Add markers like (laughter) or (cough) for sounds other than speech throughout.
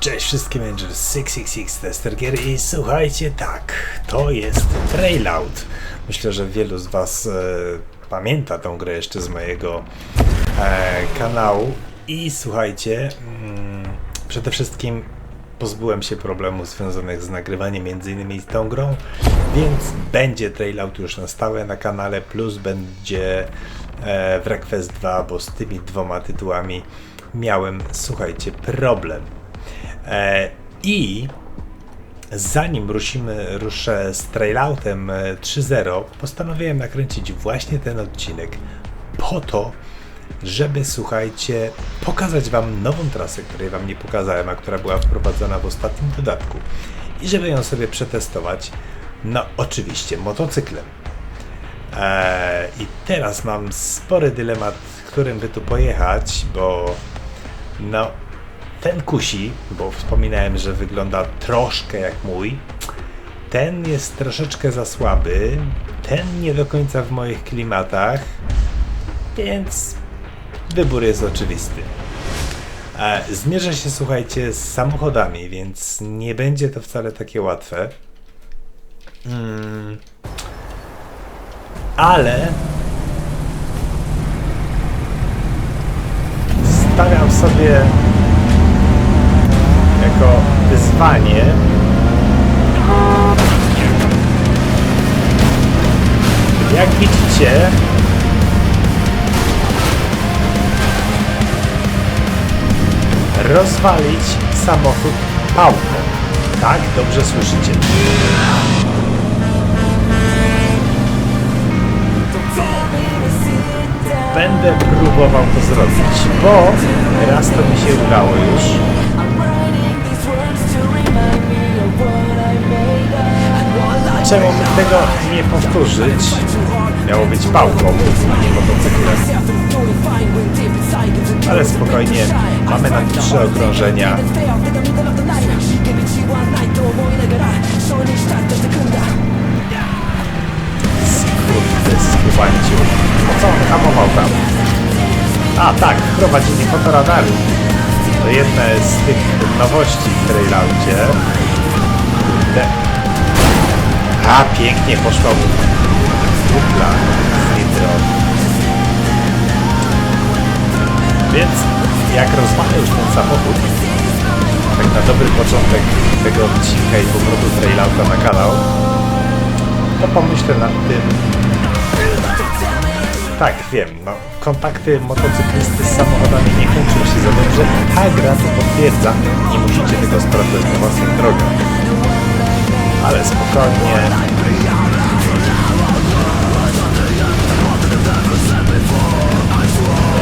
Cześć wszystkim Angels 666 Tester Gear i słuchajcie, tak, to jest Trailout. Myślę, że wielu z Was e, pamięta tą grę jeszcze z mojego e, kanału i słuchajcie, mm, przede wszystkim pozbyłem się problemów związanych z nagrywaniem między innymi z tą grą, więc będzie Trailout już na stałe na kanale, plus będzie e, Wreckfest 2, bo z tymi dwoma tytułami miałem, słuchajcie, problem. E, I zanim rusimy, ruszę z trailoutem e, 3.0, postanowiłem nakręcić właśnie ten odcinek po to, żeby, słuchajcie, pokazać Wam nową trasę, której Wam nie pokazałem, a która była wprowadzona w ostatnim dodatku i żeby ją sobie przetestować, no oczywiście motocyklem. Eee, I teraz mam spory dylemat, którym by tu pojechać, bo no ten kusi, bo wspominałem, że wygląda troszkę jak mój. Ten jest troszeczkę za słaby, ten nie do końca w moich klimatach, więc wybór jest oczywisty. E, Zmierzę się, słuchajcie, z samochodami, więc nie będzie to wcale takie łatwe. Mm. Ale stawiam sobie jako wyzwanie. Jak widzicie rozwalić samochód pałką. Tak, dobrze słyszycie. Będę próbował to zrobić bo raz to mi się udało już Czemu by tego nie powtórzyć? Miało być pałką, a nie motocyklem. Ale spokojnie, mamy na trzy okrążenia. Skurde, skubańciu. Po co on hamował tam? A tak, prowadzenie fotoradaru. To jedna z tych nowości w Trailaucie. A, pięknie poszła mu dupla z nitro. Więc jak rozmawiam już ten samochód, tak na dobry początek tego odcinka i powrotu Trailauta na kanał, to pomyślę nad tym... Tak, wiem, no, kontakty motocyklisty z samochodami nie kończą się za dobrze. Ta gra to potwierdza. Nie musicie tego sprawdzać na własnych drogach ale spokojnie.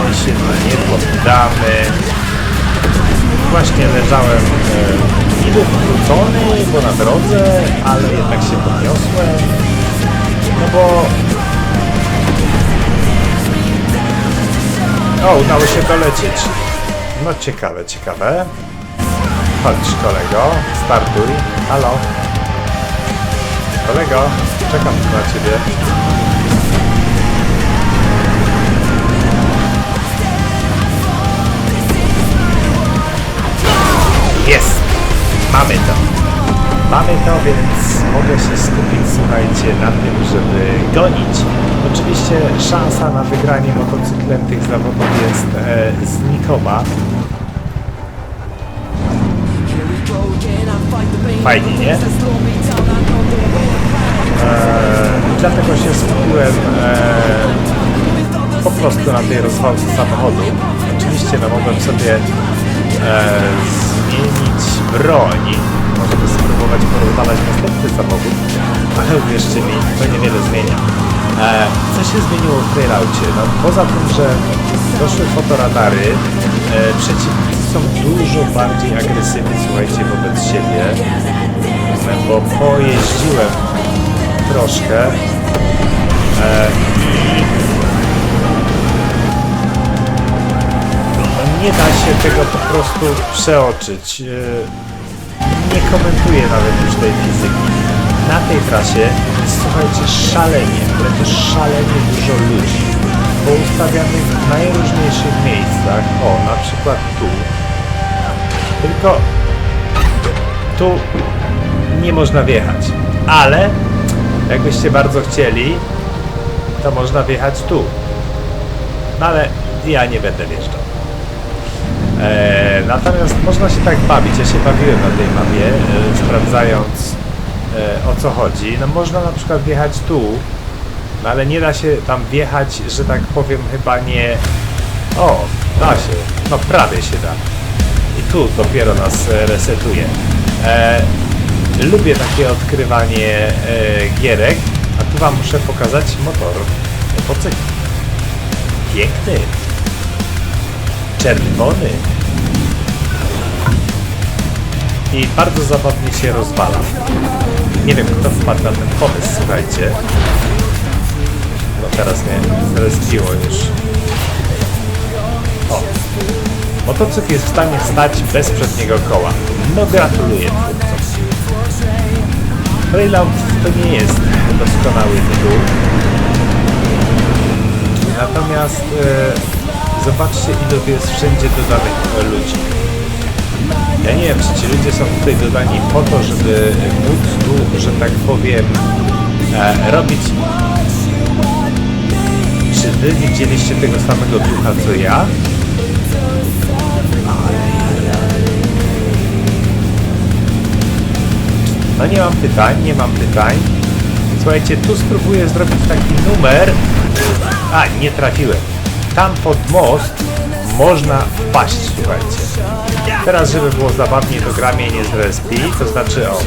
My się nie poddamy. Właśnie leżałem e, niby wrócony, bo na drodze, ale jednak się podniosłem. No bo... O, udało się dolecieć. No ciekawe, ciekawe. Chodź kolego, startuj. Halo. Kolego, czekam na ciebie. Jest! Mamy to. Mamy to, więc mogę się skupić, słuchajcie, na tym, żeby gonić. Oczywiście szansa na wygranie motocyklem tych zawodów jest e, znikoma. Fajnie, nie? Eee, dlatego się skupiłem eee, po prostu na tej rozwałce samochodu. Oczywiście no, mogłem sobie eee, zmienić broń. Możemy spróbować porozwalać następny samochód, ale uwierzcie mi, to niewiele zmienia. Eee, co się zmieniło w Trailaucie? No, poza tym, że doszły fotoradary, eee, przeciwnicy są dużo bardziej agresywni, słuchajcie, wobec siebie bo pojeździłem troszkę no nie da się tego po prostu przeoczyć. E, nie komentuję nawet już tej fizyki. Na tej trasie słuchajcie, szalenie, wręcz szalenie dużo ludzi poustawionych w najróżniejszych miejscach. O, na przykład tu. Tylko tu nie można wjechać. Ale jakbyście bardzo chcieli, to można wjechać tu. No ale ja nie będę wjeżdżał. E, natomiast można się tak bawić. Ja się bawiłem na tej mapie, e, sprawdzając e, o co chodzi. No można na przykład wjechać tu, no ale nie da się tam wjechać, że tak powiem, chyba nie... O, da się. No prawie się da. I tu dopiero nas e, resetuje. E, lubię takie odkrywanie e, gierek, a tu wam muszę pokazać motor motocykl. Piękny. Czerwony. I bardzo zabawnie się rozwala. Nie wiem, kto wpadł na ten pomysł, słuchajcie. No teraz mnie zrespiło już. O. Motocykl jest w stanie stać bez przedniego koła. No gratuluję Raylaut to nie jest doskonały tytuł. Natomiast e, zobaczcie ilu jest wszędzie dodanych ludzi. Ja nie wiem, czy ci ludzie są tutaj dodani po to, żeby móc tu, że tak powiem, e, robić... Czy wy widzieliście tego samego ducha co ja? No nie mam pytań, nie mam pytań. Słuchajcie, tu spróbuję zrobić taki numer. A, nie trafiłem. Tam pod most można wpaść, słuchajcie. Teraz, żeby było zabawniej, to gra mnie nie zrespi, to znaczy o...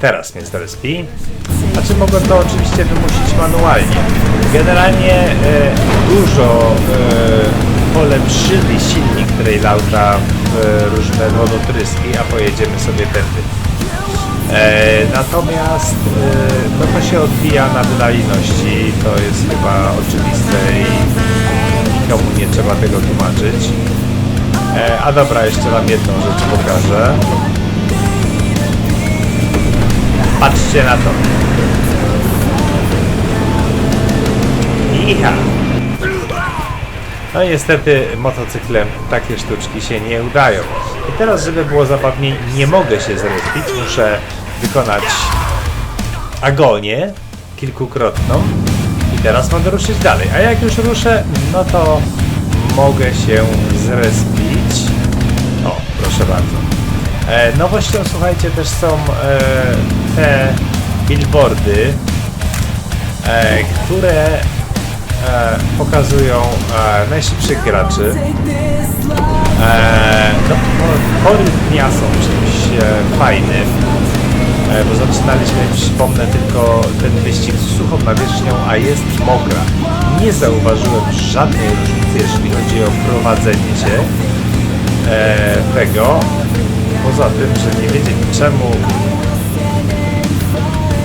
Teraz mnie zrespi. Znaczy mogę to oczywiście wymusić manualnie. Generalnie e, dużo e, polepszyli silnik Trailauta w e, różne wodotryski, a pojedziemy sobie tędy. E, natomiast e, no to się odbija na wydajności, to jest chyba oczywiste i nikomu nie trzeba tego tłumaczyć. E, a dobra, jeszcze wam jedną rzecz pokażę. Patrzcie na to. Iha! No niestety motocyklem takie sztuczki się nie udają. I teraz, żeby było zabawniej, nie mogę się zrespić, muszę wykonać agonię kilkukrotną i teraz mogę ruszyć dalej. A jak już ruszę, no to mogę się zrespić. O, proszę bardzo. E, nowością, słuchajcie, też są e, te billboardy, e, które e, pokazują e, najszybszych graczy. E, no, po- pory dnia są czymś e, fajnym, bo zaczynaliśmy, przypomnę, tylko ten wyścig z suchą nawierzchnią, a jest mokra. Nie zauważyłem żadnej różnicy, jeżeli chodzi o prowadzenie się e, tego. Poza tym, że nie wiedzieć czemu...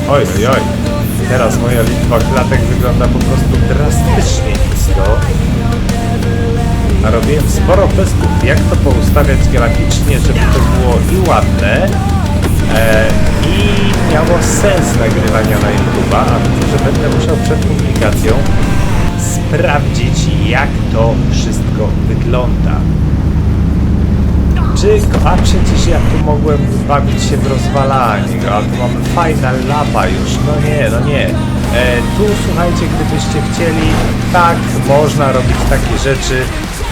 Oj, oj, oj. Teraz moja liczba klatek wygląda po prostu drastycznie nisko. A robiłem sporo testów, jak to poustawiać graficznie, żeby to było i ładne, e, i miało sens nagrywania na YouTube'a, a widzę, że będę musiał przed publikacją sprawdzić, jak to wszystko wygląda. Czy, a przecież ja tu mogłem bawić się w rozwalanie a tu mamy fajna lapa już, no nie, no nie. E, tu słuchajcie, gdybyście chcieli, tak, można robić takie rzeczy,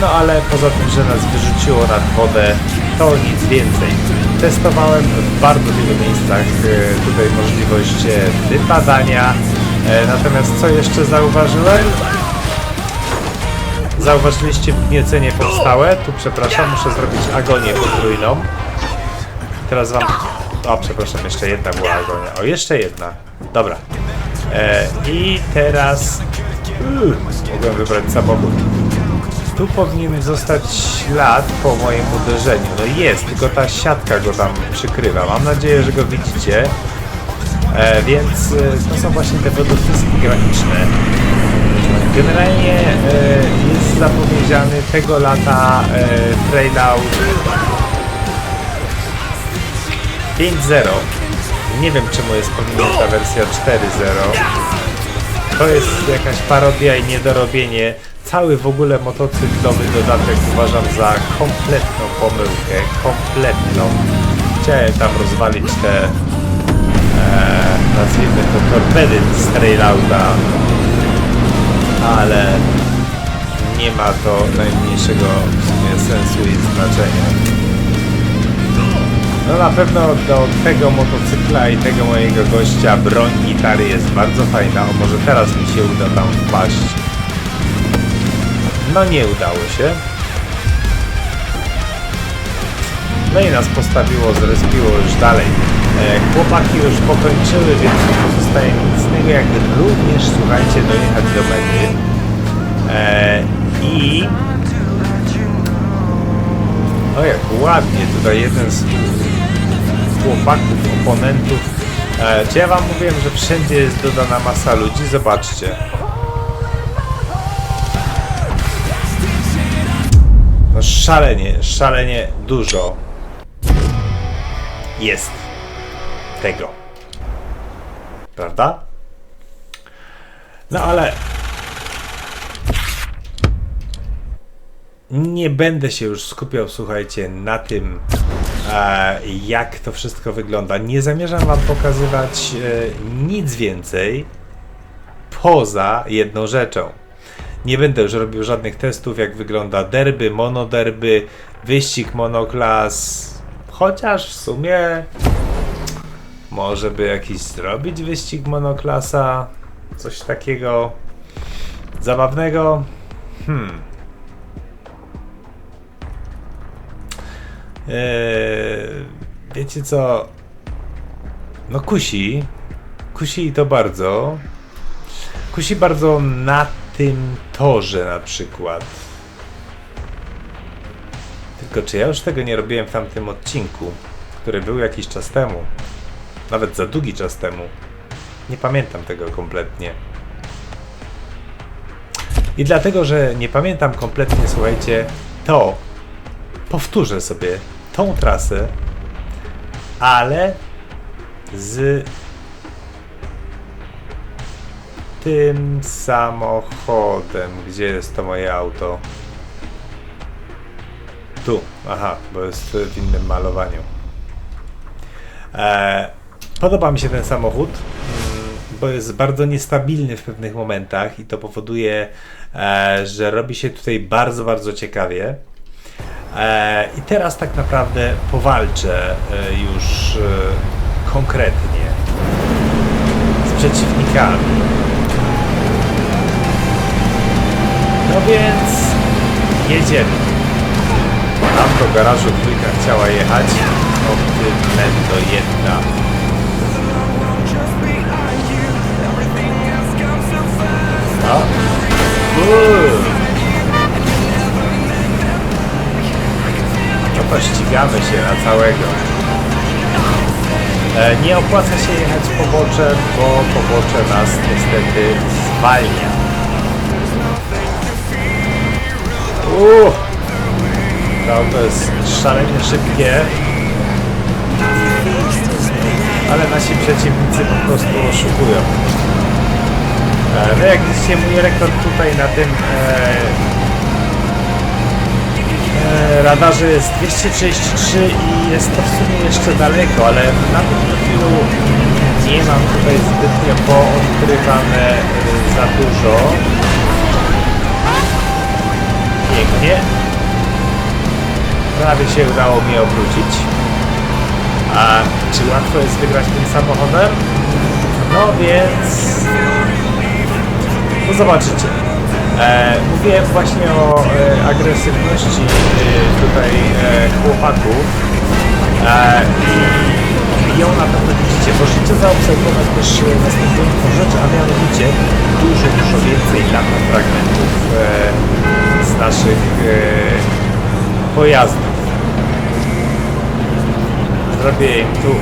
no ale poza tym, że nas wyrzuciło nad wodę, to nic więcej. Testowałem w bardzo wielu miejscach e, tutaj możliwość e, wypadania, e, natomiast co jeszcze zauważyłem? Zauważyliście wgniecenie powstałe? Tu przepraszam, muszę zrobić agonię potrójną. Teraz wam... O, przepraszam, jeszcze jedna była agonia. O, jeszcze jedna. Dobra. E, I teraz... Uuu, mogłem wybrać samochód. Tu powinien zostać ślad po moim uderzeniu. No jest, tylko ta siatka go tam przykrywa. Mam nadzieję, że go widzicie. E, więc e, to są właśnie te wodotryski graficzne. Generalnie e, jest zapowiedziany tego lata e, Trailout 5.0. Nie wiem czemu jest pominięta wersja 4.0. To jest jakaś parodia i niedorobienie. Cały w ogóle motocyklowy dodatek uważam za kompletną pomyłkę. Kompletną. Chciałem tam rozwalić te e, nazwijmy to torpedy z Trailauta, ale nie ma to najmniejszego w sumie sensu i znaczenia. No na pewno do tego motocykla i tego mojego gościa broń gitary jest bardzo fajna. O, może teraz mi się uda tam wpaść. No nie udało się. No i nas postawiło, zrespiło już dalej. E, chłopaki już pokończyły, więc nie pozostaje nic innego jak również, słuchajcie, dojechać do mety. E, I... O jak ładnie tutaj jeden z chłopaków, oponentów. E, czy ja wam mówiłem, że wszędzie jest dodana masa ludzi? Zobaczcie. No szalenie, szalenie dużo jest tego. Prawda? No ale nie będę się już skupiał, słuchajcie, na tym, e, jak to wszystko wygląda. Nie zamierzam Wam pokazywać e, nic więcej poza jedną rzeczą. Nie będę już robił żadnych testów, jak wygląda derby, monoderby, wyścig monoklas. Chociaż w sumie może by jakiś zrobić wyścig monoklasa, coś takiego zabawnego. Hmm. Eee, wiecie co? No kusi. Kusi to bardzo. Kusi bardzo na tym torze na przykład. Tylko czy ja już tego nie robiłem w tamtym odcinku, który był jakiś czas temu? Nawet za długi czas temu. Nie pamiętam tego kompletnie. I dlatego, że nie pamiętam kompletnie, słuchajcie, to powtórzę sobie tą trasę, ale z tym samochodem. Gdzie jest to moje auto? Tu, aha, bo jest w innym malowaniu. E, podoba mi się ten samochód, mm, bo jest bardzo niestabilny w pewnych momentach i to powoduje, e, że robi się tutaj bardzo, bardzo ciekawie. E, I teraz tak naprawdę powalczę e, już e, konkretnie z przeciwnikami. No więc jedziemy. Tam do garażu dwójka chciała jechać. Optymento jedna. No. Uuu. No to ścigamy się na całego. E, nie opłaca się jechać poboczem, bo pobocze nas niestety zwalnia. Uuu, to jest szalenie szybkie. Ale nasi przeciwnicy po prostu oszukują. E, No jak widzicie mój rekord tutaj na tym e, e, radarze jest 233 i jest to w sumie jeszcze daleko, ale na tym profilu nie mam tutaj zbytnio poodkrywane e, za dużo. Pięknie. Prawie się udało mi obrócić. A czy łatwo jest wygrać tym samochodem? No więc... No zobaczycie. E, mówiłem właśnie o e, agresywności e, tutaj e, chłopaków. E, I ją na pewno widzicie. Możecie zaobserwować też e, następującą rzecz, a mianowicie dużo, dużo więcej lata fragmentów e, naszych e, pojazdów. Zrobię im tu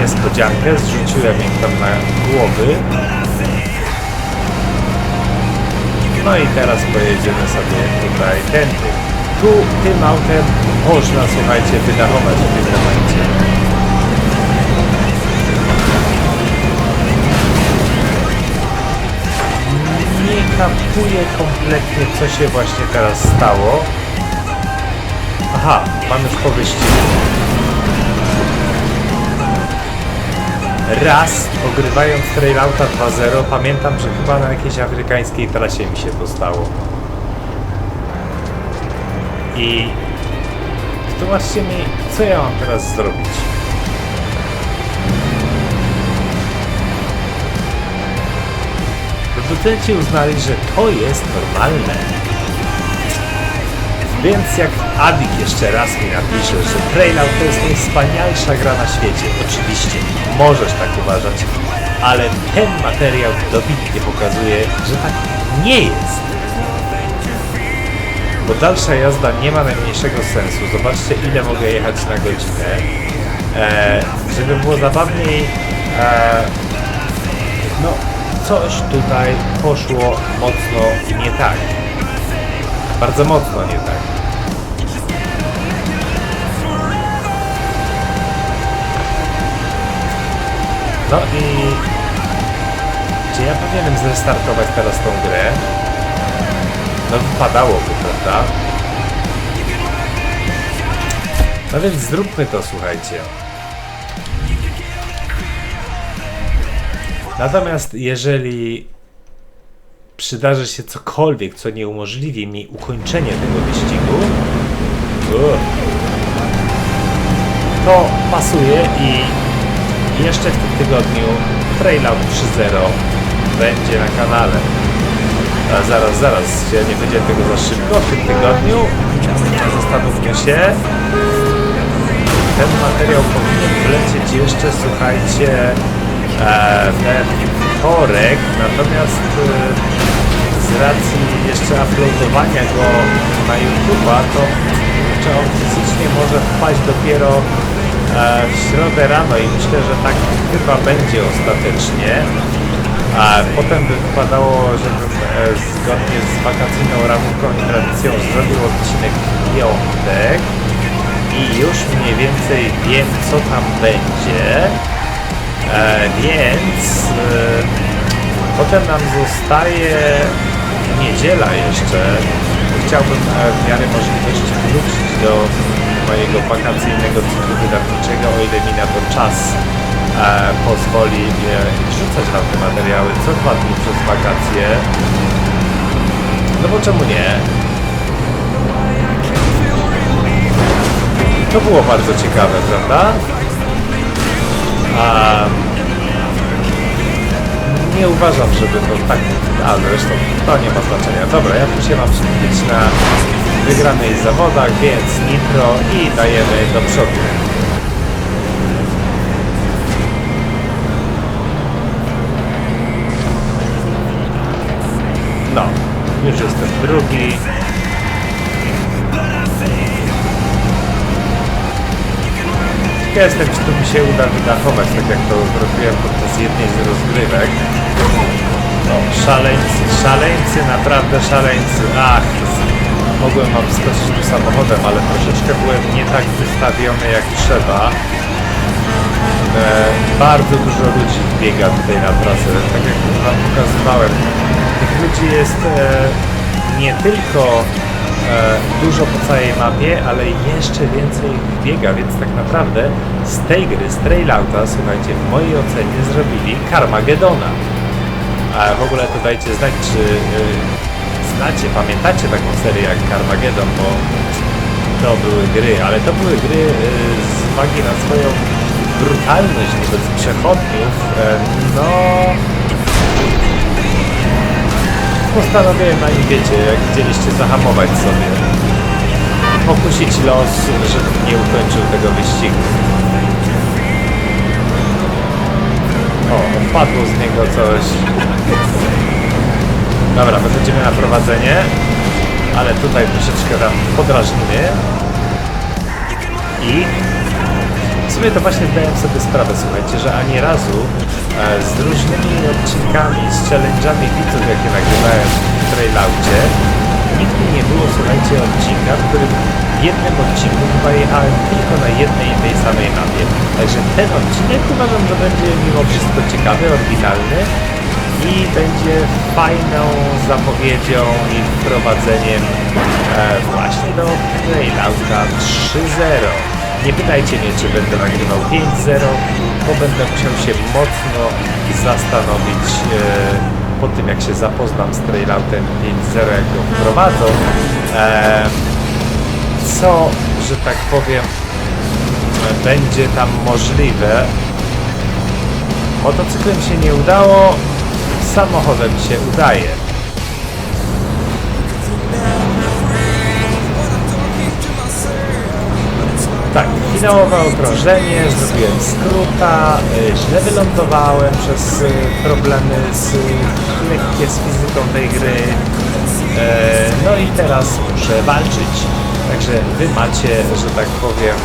niespodziankę, zrzuciłem im tam na głowy. No i teraz pojedziemy sobie tutaj tędy. Tu tym autem można, słuchajcie, wydachować w tym momencie. Kapuję kompletnie, co się właśnie teraz stało. Aha, mam już po raz ogrywając Trailauta 2.0 pamiętam, że chyba na jakiejś afrykańskiej trasie mi się to stało. I wytłumaczcie mi, co ja mam teraz zrobić. Producenci uznali, że to jest normalne. Więc jak Adik jeszcze raz mi napisze, że Trailout to jest najwspanialsza gra na świecie, oczywiście możesz tak uważać, ale ten materiał dobitnie pokazuje, że tak nie jest. Bo dalsza jazda nie ma najmniejszego sensu. Zobaczcie ile mogę jechać na godzinę. E, żeby było zabawniej, e, no coś tutaj poszło mocno nie tak. Bardzo mocno nie tak. No i czy ja powinienem zrestartować teraz tą grę? No wypadałoby, prawda? No więc zróbmy to, słuchajcie. Natomiast jeżeli przydarzy się cokolwiek, co nie umożliwi mi ukończenie tego wyścigu, to pasuje i jeszcze w tym tygodniu Trailout 3.0 będzie na kanale. A zaraz, zaraz, ja nie powiedziałem tego za szybko. W tym tygodniu zastanówmy się. Ten materiał powinien wlecieć jeszcze, słuchajcie, we wtorek, natomiast e, z racji jeszcze uploadowania go na YouTube'a, to czy on fizycznie może wpaść dopiero e, w środę rano i myślę, że tak chyba będzie ostatecznie. A potem by wypadało, żebym e, zgodnie z wakacyjną ramówką i tradycją zrobił odcinek piątek i już mniej więcej wiem co tam będzie. E, więc e, potem nam zostaje niedziela jeszcze. Chciałbym e, w miarę możliwości wrócić do mojego wakacyjnego cyklu wydawniczego, o ile mi na to czas e, pozwoli e, wrzucać tam te materiały co dwa dni przez wakacje. No bo czemu nie? To było bardzo ciekawe, prawda? A nie uważam, żeby to tak... A zresztą to nie ma znaczenia. Dobra, ja tu się mam skupić na wygranych zawodach, więc nitro i dajemy do przodu. No, już jestem drugi. Ja jestem, czy to mi się uda wydachować, tak jak to zrobiłem podczas jednej z rozgrywek. No, szaleńcy, szaleńcy, naprawdę szaleńcy. Ach, mogłem wam skoczyć tu samochodem, ale troszeczkę byłem nie tak wystawiony jak trzeba. E, bardzo dużo ludzi biega tutaj na trasę, tak jak wam pokazywałem. Tych ludzi jest e, nie tylko dużo po całej mapie, ale jeszcze więcej biega, więc tak naprawdę z tej gry, z Trailouta, słuchajcie, w mojej ocenie zrobili Carmagedona. A w ogóle to dajcie znać, czy y, znacie, pamiętacie taką serię jak Carmageddon, bo to były gry, ale to były gry y, z uwagi na swoją brutalność wobec przechodniów, no postanowiłem na nim, wiecie, jak chcieliście zahamować sobie pokusić los, żebym nie ukończył tego wyścigu. O, odpadło z niego coś. Dobra, wychodzimy na prowadzenie, ale tutaj troszeczkę tam podrażnimy. I w sumie to właśnie zdałem sobie sprawę, słuchajcie, że ani razu z różnymi odcinkami, z challenge'ami widzów, jakie nagrywałem w Trailaucie, nigdy nie było, słuchajcie, odcinka, w którym w jednym odcinku chyba jechałem tylko na jednej i tej samej mapie. Także ten odcinek uważam, że będzie mimo wszystko ciekawy, oryginalny i będzie fajną zapowiedzią i wprowadzeniem e, właśnie do Trailauta 3.0. Nie pytajcie mnie, czy będę nagrywał 5.0, bo będę musiał się mocno zastanowić e, po tym, jak się zapoznam z Trailoutem 5.0, jak go wprowadzą, e, co, że tak powiem, będzie tam możliwe. Motocyklem się nie udało, samochodem się udaje. Finałowe okrążenie, zrobiłem skróta, y, źle wylądowałem przez y, problemy z, lekkie z fizyką tej gry. E, No i teraz muszę walczyć. Także wy macie, że tak powiem,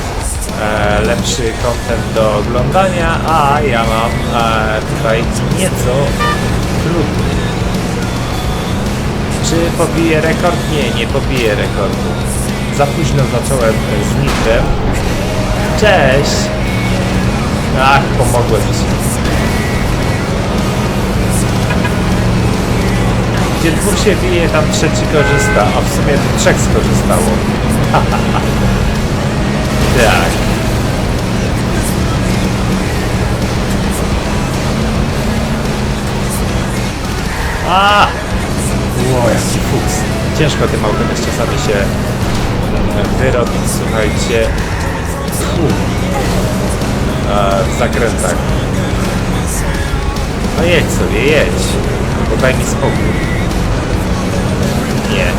e, lepszy content do oglądania, a ja mam e, tutaj nieco trudny. Czy pobiję rekord? Nie, nie pobiję rekordu. Za późno zacząłem z nitrem. Cześć! Ach, pomogłem ci. Gdzie dwóch się bije, tam trzeci korzysta, a w sumie trzech skorzystało. (laughs) tak. A! Ło, jaki fuks. Ciężko tym autem jest czasami się wyrobić, słuchajcie. W zakrętach. No jedź sobie, jedź. Bo daj mi spokój. Nie.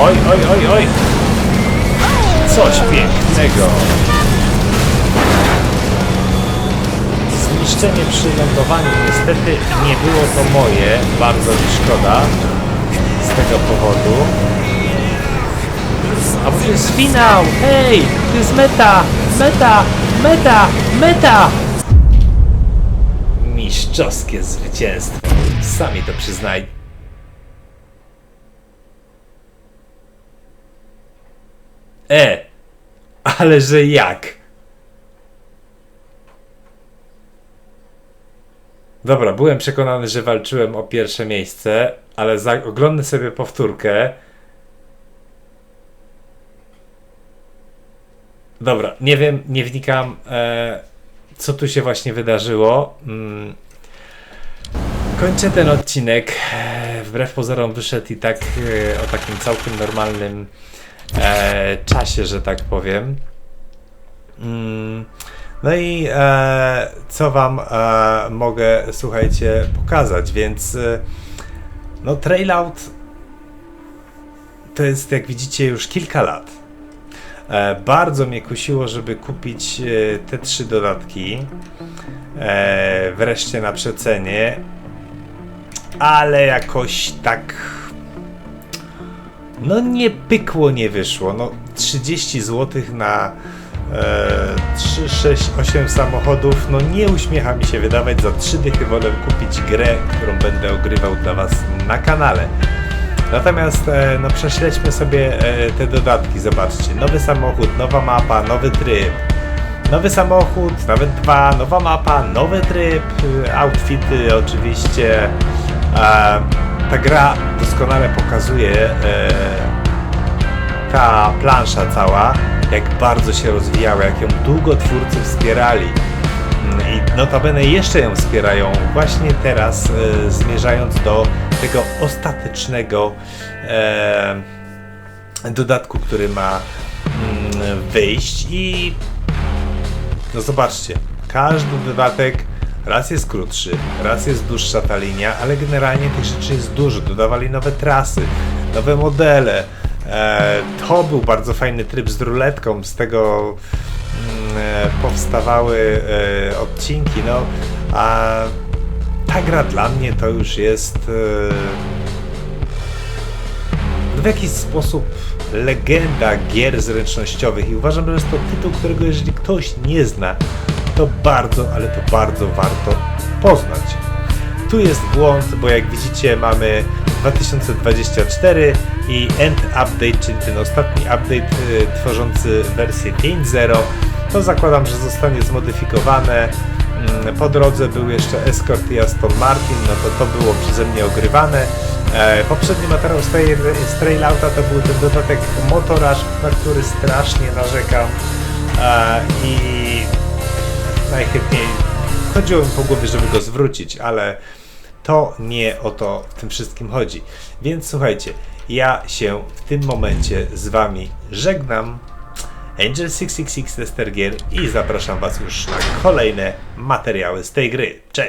Oj, oj, oj, oj! Coś pięknego! Zniszczenie przy lądowaniu niestety nie było to moje, bardzo mi szkoda z tego powodu. A bo jest finał! Hej! To jest meta! Meta! Meta! Meta! Mistrzowskie zwycięstwo. Sami to przyznaj. E! Ale że jak? Dobra, byłem przekonany, że walczyłem o pierwsze miejsce, ale za, oglądnę sobie powtórkę. Dobra, nie wiem, nie wnikam, e, co tu się właśnie wydarzyło. Mm. Kończę ten odcinek. E, Wbrew pozorom wyszedł i tak e, o takim całkiem normalnym e, czasie, że tak powiem. Mm. No i e, co wam e, mogę, słuchajcie, pokazać, więc e, no Trailout to jest, jak widzicie, już kilka lat. E, bardzo mnie kusiło, żeby kupić e, te trzy dodatki. E, wreszcie na przecenie. Ale jakoś tak. No nie pykło, nie wyszło. No 30 zł na 3, 6, 8 samochodów. No nie uśmiecha mi się wydawać. Za 3 dychy wolę kupić grę, którą będę ogrywał dla Was na kanale. Natomiast e, no prześledźmy sobie e, te dodatki, zobaczcie. Nowy samochód, nowa mapa, nowy tryb. Nowy samochód, nawet dwa, nowa mapa, nowy tryb, e, outfity oczywiście. Ta gra doskonale pokazuje ta plansza cała, jak bardzo się rozwijała, jak ją długo twórcy wspierali. Mm, I notabene jeszcze ją wspierają właśnie teraz, e, zmierzając do tego ostatecznego e, dodatku, który ma mm, wyjść. I no zobaczcie, każdy dodatek raz jest krótszy, raz jest dłuższa ta linia, ale generalnie tych rzeczy jest dużo. Dodawali nowe trasy, nowe modele. E, to był bardzo fajny tryb z ruletką, z tego mm, e, powstawały e, odcinki. No, a ta gra dla mnie to już jest w jakiś sposób legenda gier zręcznościowych i uważam, że jest to tytuł, którego jeżeli ktoś nie zna, to bardzo, ale to bardzo warto poznać. Tu jest błąd, bo jak widzicie mamy 2024 i End Update, czyli ten ostatni update y, tworzący wersję 5.0, to zakładam, że zostanie zmodyfikowane. Mm, Po drodze był jeszcze Escort i Aston Martin, no to to było przeze mnie ogrywane. E, poprzedni materiał z, tej, z Trailouta to był ten dodatek Motoraż, na który strasznie narzekam e, i najchętniej chodziło mi po głowie, żeby go zwrócić, ale to nie o to w tym wszystkim chodzi. Więc słuchajcie, ja się w tym momencie z wami żegnam. Angel666 Tester Gier i zapraszam was już na kolejne materiały z tej gry. Cześć!